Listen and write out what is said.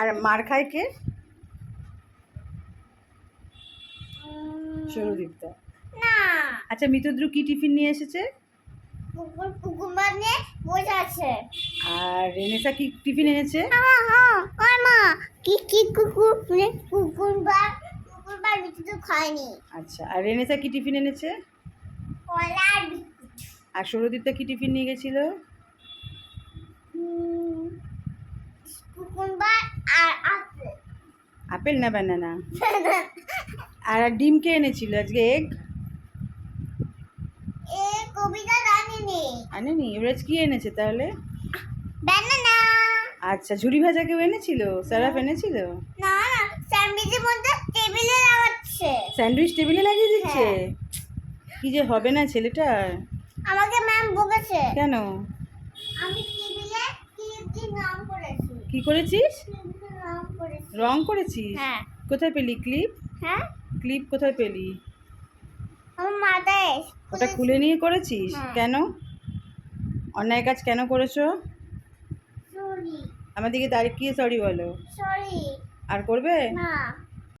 আর মার খায় কে? সৌরদীপটা না। আচ্ছা মিতুদ্রু কি টিফিন নিয়ে এসেছে? কুকুর কুকুর আছে। আর রেনেসা কি টিফিন এনেছে? হ্যাঁ হ্যাঁ মা কি কি কুকুর কুকুর বা কুকুর বা বিচি খায়নি। আচ্ছা আর রেনেসা কি টিফিন এনেছে? কলা আর সৌরদীপটা কি টিফিন নিয়ে গেছিল? আপেল আপেল না ব্যানানা আর ডিম কে এনেছিল আজকে এগ আনেনি? এবার কি এনেছে তাহলে? ব্যানানা আচ্ছা ঝুড়ি ভাজা কেউ এনেছিল? সারাফ এনেছিল? না না স্যান্ডউইচের মধ্যে টেবিলে লাগাচ্ছে। স্যান্ডউইচ টেবিলে লাগিয়ে দিচ্ছে? হ্যাঁ। কি যে হবে না ছেলেটার? আমাকে ম্যাম বকেছে। কেন? আমি টেবিলে কি নাম করেছি? কি করেছিস? রং করেছিস? হ্যাঁ। কোথায় পেলি ক্লিপ হ্যাঁ। ক্লিপ কোথায় পেলি? আমার মাথায় ওটা খুলে নিয়ে করেছিস? হ্যাঁ। কেন? অন্যায় কাজ কেন করেছ? আমার দিকে তারিখ কি? সরি বলো। সরি আর করবে? না।